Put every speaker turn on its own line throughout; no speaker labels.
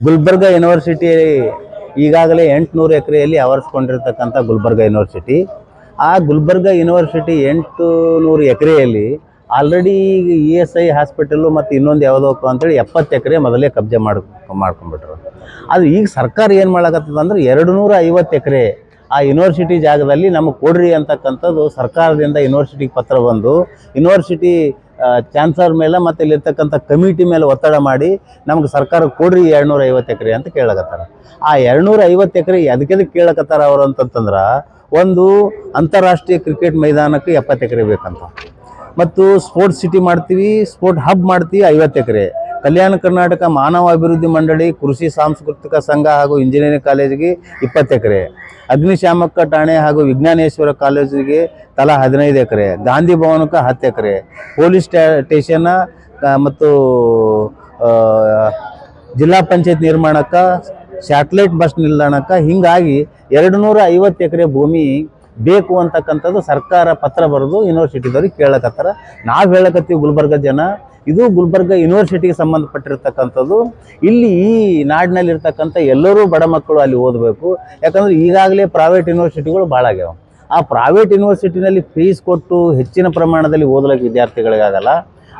Gulbarga university ಈಗಾಗಲೇ ಎಂಟುನೂರು ಎಕರೆಯಲ್ಲಿ ಆವರಿಸ್ಕೊಂಡಿರ್ತಕ್ಕಂಥ ಗುಲ್ಬರ್ಗ ಯೂನಿವರ್ಸಿಟಿ ಆ ಗುಲ್ಬರ್ಗ ಯೂನಿವರ್ಸಿಟಿ ಎಂಟು ನೂರು ಎಕರೆಯಲ್ಲಿ ಆಲ್ರೆಡಿ ಈಗ ಇ ಎಸ್ ಐ ಹಾಸ್ಪಿಟಲು ಮತ್ತು ಇನ್ನೊಂದು ಯಾವುದೋ ಅಂತೇಳಿ ಎಪ್ಪತ್ತು ಎಕರೆ ಮೊದಲೇ ಕಬ್ಜೆ ಮಾಡ್, ಮಾಡ್ಕೊಂಡ್ಬಿಟ್ರು. ಅದು ಈಗ ಸರ್ಕಾರ ಏನು ಮಾಡಕತ್ತದ ಅಂದ್ರೆ ಎರಡು ನೂರ ಐವತ್ತು ಎಕರೆ ಆ ಯೂನಿವರ್ಸಿಟಿ ಜಾಗದಲ್ಲಿ ನಮಗೆ ಕೊಡ್ರಿ ಅಂತಕ್ಕಂಥದ್ದು ಸರ್ಕಾರದಿಂದ ಯೂನಿವರ್ಸಿಟಿಗೆ ಪತ್ರ ಬಂದು ಯೂನಿವರ್ಸಿಟಿ ಚಾನ್ಸಲರ್ ಮೇಲೆ ಮತ್ತು ಇಲ್ಲಿರ್ತಕ್ಕಂಥ ಕಮಿಟಿ ಮೇಲೆ ಒತ್ತಡ ಮಾಡಿ ನಮ್ಗೆ ಸರ್ಕಾರ ಕೊಡ್ರಿ ಎರಡುನೂರ ಐವತ್ತು ಎಕರೆ ಅಂತ ಕೇಳಕತ್ತಾರ. ಆ ಎರಡುನೂರ ಐವತ್ತು ಎಕರೆ ಅದಕ್ಕೆ ಕೇಳಕತ್ತಾರ ಅವರು ಅಂತಂತಂದ್ರೆ ಒಂದು ಅಂತಾರಾಷ್ಟ್ರೀಯ ಕ್ರಿಕೆಟ್ ಮೈದಾನಕ್ಕೆ ಎಪ್ಪತ್ತು ಎಕರೆ ಬೇಕಂತ. ಮತ್ತು ಸ್ಪೋರ್ಟ್ಸ್ ಸಿಟಿ ಮಾಡ್ತೀವಿ, ಸ್ಪೋರ್ಟ್ ಹಬ್ ಮಾಡ್ತೀವಿ ಐವತ್ತು ಎಕರೆ. ಕಲ್ಯಾಣ ಕರ್ನಾಟಕ ಮಾನವ ಅಭಿವೃದ್ಧಿ ಮಂಡಳಿ, ಕೃಷಿ ಸಾಂಸ್ಕೃತಿಕ ಸಂಘ ಹಾಗೂ ಇಂಜಿನಿಯರಿಂಗ್ ಕಾಲೇಜಿಗೆ ಇಪ್ಪತ್ತು ಎಕರೆ, ಅಗ್ನಿಶಾಮಕ ಠಾಣೆ ಹಾಗೂ ವಿಜ್ಞಾನೇಶ್ವರ ಕಾಲೇಜಿಗೆ ತಲಾ ಹದಿನೈದು ಎಕರೆ, ಗಾಂಧಿ ಭವನಕ್ಕೆ ಹತ್ತು ಎಕರೆ, ಪೊಲೀಸ್ ಸ್ಟೇಷನ್ ಮತ್ತು ಜಿಲ್ಲಾ ಪಂಚಾಯತ್ ನಿರ್ಮಾಣಕ್ಕೆ, ಸ್ಯಾಟಲೈಟ್ ಬಸ್ ನಿಲ್ದಾಣಕ್ಕೆ ಹಿಂಗಾಗಿ ಎರಡು ನೂರ ಐವತ್ತು ಎಕರೆ ಭೂಮಿ ಬೇಕು ಅಂತಕ್ಕಂಥದ್ದು ಸರ್ಕಾರ ಪತ್ರ ಬರೆದು ಯೂನಿವರ್ಸಿಟಿದವ್ರಿಗೆ ಕೇಳಕತ್ತಾರ. ನಾವು ಹೇಳಕತ್ತೀವಿ ಗುಲ್ಬರ್ಗ ಜನ ಇದು ಗುಲ್ಬರ್ಗ ಯೂನಿವರ್ಸಿಟಿಗೆ ಸಂಬಂಧಪಟ್ಟಿರ್ತಕ್ಕಂಥದ್ದು. ಇಲ್ಲಿ ಈ ನಾಡಿನಲ್ಲಿರ್ತಕ್ಕಂಥ ಎಲ್ಲರೂ ಬಡ ಮಕ್ಕಳು ಅಲ್ಲಿ ಓದಬೇಕು. ಯಾಕಂದ್ರೆ ಈಗಾಗಲೇ ಪ್ರೈವೇಟ್ ಯೂನಿವರ್ಸಿಟಿಗಳು ಭಾಳ ಆಗ್ಯಾವ. ಆ ಪ್ರೈವೇಟ್ ಯೂನಿವರ್ಸಿಟಿನಲ್ಲಿ ಫೀಸ್ ಕೊಟ್ಟು ಹೆಚ್ಚಿನ ಪ್ರಮಾಣದಲ್ಲಿ ಓದಲಿಕ್ಕೆ ವಿದ್ಯಾರ್ಥಿಗಳಿಗಾಗಲ್ಲ.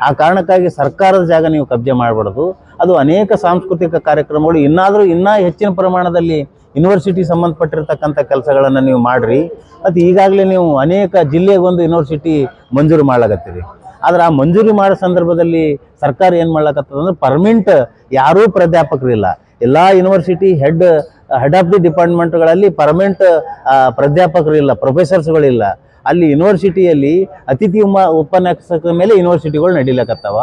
ಆ ಕಾರಣಕ್ಕಾಗಿ ಸರ್ಕಾರದ ಜಾಗ ನೀವು ಕಬ್ಜೆ ಮಾಡಬಾರ್ದು. ಅದು ಅನೇಕ ಸಾಂಸ್ಕೃತಿಕ ಕಾರ್ಯಕ್ರಮಗಳು ಇನ್ನಾದರೂ ಇನ್ನೂ ಹೆಚ್ಚಿನ ಪ್ರಮಾಣದಲ್ಲಿ ಯೂನಿವರ್ಸಿಟಿ ಸಂಬಂಧಪಟ್ಟಿರ್ತಕ್ಕಂಥ ಕೆಲಸಗಳನ್ನು ನೀವು ಮಾಡಿರಿ. ಮತ್ತು ಈಗಾಗಲೇ ನೀವು ಅನೇಕ ಜಿಲ್ಲೆಗೊಂದು ಯೂನಿವರ್ಸಿಟಿ ಮಂಜೂರು ಮಾಡ್ಲಾಗತ್ತೀರಿ ಆದ್ರೆ ಆ ಮಂಜೂರಿ ಮಾಡೋ ಸಂದರ್ಭದಲ್ಲಿ ಸರ್ಕಾರ ಏನು ಮಾಡ್ಲಾಕತ್ತದ ಅಂದ್ರೆ ಪರ್ಮನೆಂಟ್ ಯಾರೂ ಪ್ರಾಧ್ಯಾಪಕರಿಲ್ಲ. ಎಲ್ಲ university head head of the ಡಿಪಾರ್ಟ್ಮೆಂಟ್ಗಳಲ್ಲಿ permanent ಪ್ರಾಧ್ಯಾಪಕರಿಲ್ಲ ಪ್ರೊಫೆಸರ್ಸ್ಗಳಿಲ್ಲ ಅಲ್ಲಿ ಯೂನಿವರ್ಸಿಟಿಯಲ್ಲಿ ಅತಿಥಿ ಉಪನ್ಯಾಸಕರ ಮೇಲೆ ಯೂನಿವರ್ಸಿಟಿಗಳು ನಡೀಲಕ್ಕತ್ತವ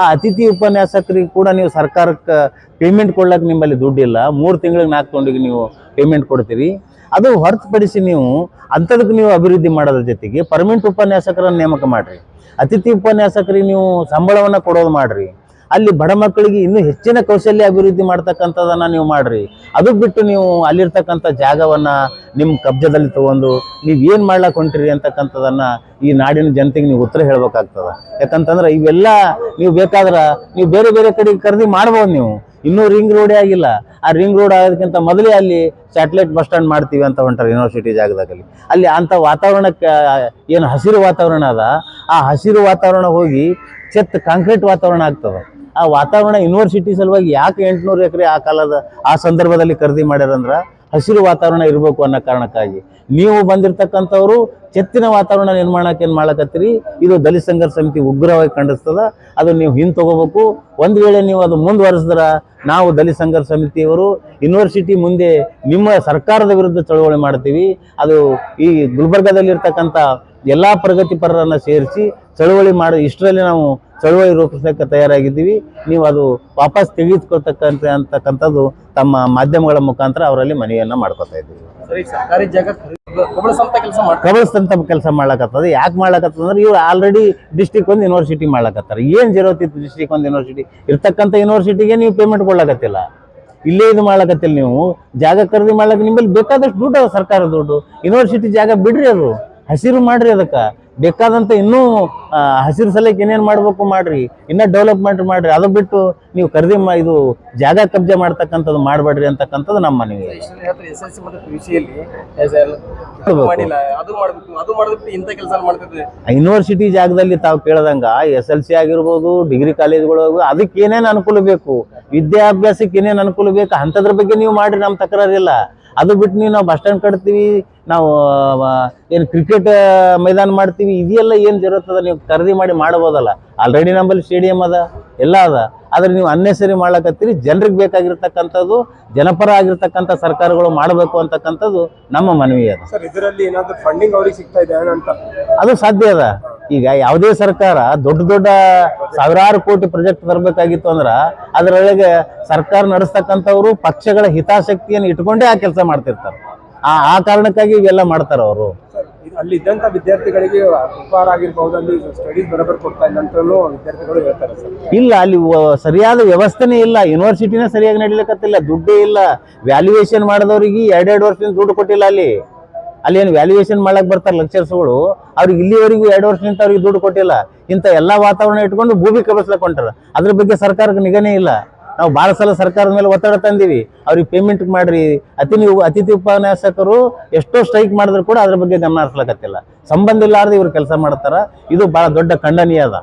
ಆ ಅತಿಥಿ ಉಪನ್ಯಾಸಕರಿಗೆ ಕೂಡ ನೀವು ಸರ್ಕಾರಕ್ಕೆ ಪೇಮೆಂಟ್ ಕೊಡ್ಲಕ್ಕೆ ನಿಮ್ಮಲ್ಲಿ ದುಡ್ಡಿಲ್ಲ. ಮೂರು ತಿಂಗಳಿಗೆ ನಾಲ್ಕು ತಿಂಗಳಿಗೆ ನೀವು ಪೇಮೆಂಟ್ ಕೊಡ್ತೀರಿ. ಅದು ಹೊರತುಪಡಿಸಿ ನೀವು ಅಂಥದಕ್ಕೆ ನೀವು ಅಭಿವೃದ್ಧಿ ಮಾಡೋದ್ರ ಜೊತೆಗೆ ಪರ್ಮನೆಂಟ್ ಉಪನ್ಯಾಸಕರನ್ನು ನೇಮಕ ಮಾಡಿರಿ. ಅತಿಥಿ ಉಪನ್ಯಾಸಕರಿಗೆ ನೀವು ಸಂಬಳವನ್ನು ಕೊಡೋದು ಮಾಡಿರಿ. ಅಲ್ಲಿ ಬಡ ಮಕ್ಕಳಿಗೆ ಇನ್ನೂ ಹೆಚ್ಚಿನ ಕೌಶಲ್ಯ ಅಭಿವೃದ್ಧಿ ಮಾಡ್ತಕ್ಕಂಥದ್ದನ್ನ ನೀವು ಮಾಡ್ರಿ. ಅದು ಬಿಟ್ಟು ನೀವು ಅಲ್ಲಿರ್ತಕ್ಕಂಥ ಜಾಗವನ್ನ ನಿಮ್ಮ ಕಬ್ಜದಲ್ಲಿ ತಗೊಂಡು ನೀವು ಏನು ಮಾಡ್ಲಕ್ಕೆ ಹೊಂಟಿರಿ ಅಂತಕ್ಕಂಥದ್ದನ್ನು ಈ ನಾಡಿನ ಜನತೆಗೆ ನೀವು ಉತ್ತರ ಹೇಳ್ಬೇಕಾಗ್ತದ. ಯಾಕಂತಂದ್ರೆ ಇವೆಲ್ಲ ನೀವು ಬೇಕಾದ್ರೆ ನೀವು ಬೇರೆ ಬೇರೆ ಕಡೆ ಖರೀದಿ ಮಾಡ್ಬೋದು ನೀವು. ಇನ್ನೂ ರಿಂಗ್ ರೋಡೇ ಆಗಿಲ್ಲ. ಆ ರಿಂಗ್ ರೋಡ್ ಆಗೋದಕ್ಕಿಂತ ಮೊದಲೇ ಅಲ್ಲಿ ಸ್ಯಾಟಲೈಟ್ ಬಸ್ ಸ್ಟ್ಯಾಂಡ್ ಮಾಡ್ತೀವಿ ಅಂತ ಹೊಂಟಾರೆ ಯೂನಿವರ್ಸಿಟಿ ಜಾಗದಾಗಲ್ಲಿ ಅಲ್ಲಿ ಅಂಥ ವಾತಾವರಣಕ್ಕೆ, ಏನು ಹಸಿರು ವಾತಾವರಣ ಅದ. ಆ ಹಸಿರು ವಾತಾವರಣ ಹೋಗಿ ಚೆತ್ ಕಾಂಕ್ರೀಟ್ ವಾತಾವರಣ ಆಗ್ತದೆ. ಆ ವಾತಾವರಣ ಯೂನಿವರ್ಸಿಟಿ ಸಲುವಾಗಿ ಯಾಕೆ ಎಂಟುನೂರು ಎಕರೆ ಆ ಕಾಲದ, ಆ ಸಂದರ್ಭದಲ್ಲಿ ಖರೀದಿ ಮಾಡ್ಯಾರಂದ್ರೆ ಹಸಿರು ವಾತಾವರಣ ಇರಬೇಕು ಅನ್ನೋ ಕಾರಣಕ್ಕಾಗಿ. ನೀವು ಬಂದಿರತಕ್ಕಂಥವ್ರು ಚೆತ್ತಿನ ವಾತಾವರಣ ನಿರ್ಮಾಣಕ್ಕೆ ಏನು ಮಾಡಕತ್ತೀರಿ? ಇದು ದಲಿತ ಸಂಘರ್ಷ ಸಮಿತಿ ಉಗ್ರವಾಗಿ ಖಂಡಿಸ್ತದ. ಅದು ನೀವು ಹಿಂದೆ ತಗೋಬೇಕು. ಒಂದು ವೇಳೆ ನೀವು ಅದು ಮುಂದುವರೆಸಿದ್ರ ನಾವು ದಲಿತ ಸಂಘರ್ಷ ಸಮಿತಿಯವರು ಯೂನಿವರ್ಸಿಟಿ ಮುಂದೆ ನಿಮ್ಮ ಸರ್ಕಾರದ ವಿರುದ್ಧ ಚಳವಳಿ ಮಾಡ್ತೀವಿ. ಅದು ಈ ಗುಲ್ಬರ್ಗದಲ್ಲಿರ್ತಕ್ಕಂಥ ಎಲ್ಲ ಪ್ರಗತಿಪರರನ್ನು ಸೇರಿಸಿ ಚಳುವಳಿ ಮಾಡಿ ಇಷ್ಟರಲ್ಲಿ ನಾವು ಚಳುವಳಿ ರೂಪಿಸಕ್ಕೆ ತಯಾರಾಗಿದ್ದೀವಿ. ನೀವು ಅದು ವಾಪಸ್ ತೆಗೆದುಕೊಳ್ತಕ್ಕಂಥ ಅಂತಕ್ಕಂಥದ್ದು ತಮ್ಮ ಮಾಧ್ಯಮಗಳ ಮುಖಾಂತರ ಅವರಲ್ಲಿ ಮನವಿಯನ್ನು ಮಾಡ್ಕೊತಾ ಇದ್ದೀವಿ. ಕಬಳಸ್ತಂತ ಕೆಲಸ ಮಾಡ್ಲಕತ್ತದ. ಯಾಕೆ ಮಾಡ್ಲಕತ್ತದ ಅಂದ್ರೆ ಇವ್ರು ಆಲ್ರೆಡಿ ಡಿಸ್ಟಿಕ್ ಒಂದು ಯೂನಿವರ್ಸಿಟಿ ಮಾಡ್ಲಕತ್ತಾರ. ಏನು ಜೀರೋತಿತ್ತು ಡಿಸ್ಟಿಕ್ ಒಂದು ಯೂನಿವರ್ಸಿಟಿ ಇರ್ತಕ್ಕಂಥ ಯೂನಿವರ್ಸಿಟಿಗೆ ನೀವು ಪೇಮೆಂಟ್ ಕೊಡ್ಲಕತ್ತಿಲ್ಲ. ಇಲ್ಲೇ ಇದು ಮಾಡ್ಲಕತ್ತಿಲ್ಲ ನೀವು. ಜಾಗ ಖರೀದಿ ಮಾಡ್ಲಕ್ಕೆ ನಿಮ್ಮಲ್ಲಿ ಬೇಕಾದಷ್ಟು ದುಡ್ಡು ಸರ್ಕಾರ ದುಡ್ಡು. ಯೂನಿವರ್ಸಿಟಿ ಜಾಗ ಬಿಡ್ರಿ ಅದು. ಹಸಿರು ಮಾಡ್ರಿ ಅದಕ್ಕೆ. ಬೇಕಾದಂತ ಇನ್ನೂ ಹಸಿರು ಸಲಕ್ಕೆ ಏನೇನು ಮಾಡ್ಬೇಕು ಮಾಡ್ರಿ. ಇನ್ನ ಡೆವಲಪ್ಮೆಂಟ್ ಮಾಡ್ರಿ. ಅದು ಬಿಟ್ಟು ನೀವು ಖರೀದಿ ಮಾ ಇದು ಜಾಗ ಕಬ್ಜೆ ಮಾಡ್ತಕ್ಕಂಥದ್ದು ಮಾಡಬೇಡ್ರಿ ಅಂತಕ್ಕಂಥದ್ದು ನಮ್ಮ ಮನವಿ. ಯೂನಿವರ್ಸಿಟಿ ಜಾಗದಲ್ಲಿ ತಾವು ಕೇಳ್ದಂಗ ಎಸ್ ಎಲ್ ಸಿ ಆಗಿರ್ಬೋದು ಡಿಗ್ರಿ ಕಾಲೇಜ್ಗಳು ಅದಕ್ಕೆ ಏನೇನು ಅನುಕೂಲ ಬೇಕು? ವಿದ್ಯಾಭ್ಯಾಸಕ್ಕೆ ಏನೇನು ಅನುಕೂಲ ಬೇಕು? ಅಂಥದ್ರ ಬಗ್ಗೆ ನೀವು ಮಾಡ್ರಿ ನಮ್ಮ ತಕರಾರಿಲ್ಲ. ಅದು ಬಿಟ್ಟು ನೀವು ನಾವು ಬಸ್ ಸ್ಟ್ಯಾಂಡ್ ಕಟ್ತೀವಿ ನಾವು ಏನು ಕ್ರಿಕೆಟ್ ಮೈದಾನ ಮಾಡ್ತೀವಿ ಇದೆಲ್ಲ ಏನು ಜರುತ್ತದ ನೀವು ಖರೀದಿ ಮಾಡಿ ಮಾಡ್ಬೋದಲ್ಲ. ಆಲ್ರೆಡಿ ನಮ್ಮಲ್ಲಿ ಸ್ಟೇಡಿಯಂ ಅದ ಎಲ್ಲ ಅದ. ಆದ್ರೆ ನೀವು ಅನ್ನೆಸರಿ ಮಾಡ್ಲಕತ್ತೀರಿ ಜನರಿಗೆ ಬೇಕಾಗಿರ್ತಕ್ಕಂಥದ್ದು ಜನಪರ ಆಗಿರ್ತಕ್ಕಂಥ ಸರ್ಕಾರಗಳು ಮಾಡಬೇಕು ಅಂತಕ್ಕಂಥದ್ದು ನಮ್ಮ ಮನವಿ ಅದ.
ಸರ್ ಇದರಲ್ಲಿ ಏನಾದರೂ ಫಂಡಿಂಗ್ ಅವ್ರಿಗೆ ಸಿಗ್ತಾ ಇದೆ ಅಂತ
ಅದು ಸಾಧ್ಯ ಅದ. ಈಗ ಯಾವುದೇ ಸರ್ಕಾರ ದೊಡ್ಡ ದೊಡ್ಡ ಸಾವಿರಾರು ಕೋಟಿ ಪ್ರಾಜೆಕ್ಟ್ ತರಬೇಕಾಗಿತ್ತು ಅಂದ್ರ ಅದರೊಳಗೆ ಸರ್ಕಾರ ನಡೆಸ್ತಕ್ಕಂಥವ್ರು ಪಕ್ಷಗಳ ಹಿತಾಸಕ್ತಿಯನ್ನು ಇಟ್ಕೊಂಡೇ ಆ ಕೆಲಸ ಮಾಡ್ತಿರ್ತಾರೆ. ಆ ಆ ಕಾರಣಕ್ಕಾಗಿ ಇವೆಲ್ಲ ಮಾಡ್ತಾರೆ ಅವರು.
ಅಲ್ಲಿ ಇದ್ದಂಥ ವಿದ್ಯಾರ್ಥಿಗಳಿಗೆ ಉಪಹಾರ ಆಗಿರ್ಬೋದು ಅಲ್ಲಿ ಸ್ಟಡೀಸ್ ಕೊಡ್ತಾ ಇಲ್ಲ ಅಂತಲೂ ವಿದ್ಯಾರ್ಥಿಗಳು ಹೇಳ್ತಾರೆ
ಇಲ್ಲ ಅಲ್ಲಿ ಸರಿಯಾದ ವ್ಯವಸ್ಥೆನೇ ಇಲ್ಲ. ಯೂನಿವರ್ಸಿಟಿನೇ ಸರಿಯಾಗಿ ನಡಿಲಿಕ್ಕತ್ತಿಲ್ಲ. ದುಡ್ಡೇ ಇಲ್ಲ. ವ್ಯಾಲ್ಯೂಯೇಷನ್ ಮಾಡಿದವರಿಗೆ ಎರಡೆರಡು ವರ್ಷದಿಂದ ದುಡ್ಡು ಕೊಟ್ಟಿಲ್ಲ ಅಲ್ಲಿ. ಅಲ್ಲಿ ಏನು ವ್ಯಾಲ್ಯೂಯೇಷನ್ ಮಾಡಕ್ ಬರ್ತಾರೆ ಲೆಕ್ಚರ್ಸ್ಗಳು ಅವ್ರಿಗೆ ಇಲ್ಲಿವರೆಗೂ ಎರಡು ವರ್ಷದಿಂದ ಅವ್ರಿಗೆ ದುಡ್ಡು ಕೊಟ್ಟಿಲ್ಲ. ಇಂಥ ಎಲ್ಲ ವಾತಾವರಣ ಇಟ್ಕೊಂಡು ಭೂಮಿ ಕಬಸ್ಲಕ್ ಹೊಂಟಾರ. ಅದ್ರ ಬಗ್ಗೆ ಸರ್ಕಾರಕ್ಕೆ ನಿಗನೇ ಇಲ್ಲ. ನಾವು ಭಾಳ ಸಲ ಸರ್ಕಾರದ ಮೇಲೆ ಒತ್ತಡ ತಂದೀವಿ. ಅವ್ರಿಗೆ ಪೇಮೆಂಟ್ ಮಾಡ್ರಿ. ಅತಿ ನೀವು ಅತಿಥಿ ಉಪನ್ಯಾಸಕರು ಎಷ್ಟೋ ಸ್ಟ್ರೈಕ್ ಮಾಡಿದ್ರು ಕೂಡ ಅದ್ರ ಬಗ್ಗೆ ಗಮನ ಹರಿಸ್ಲಕತ್ತಿಲ್ಲ. ಸಂಬಂಧ ಇಲ್ಲಾರ್ದೆ ಇವ್ರು ಕೆಲಸ ಮಾಡ್ತಾರ. ಇದು ಭಾಳ ದೊಡ್ಡ ಖಂಡನೀಯ ಅದ.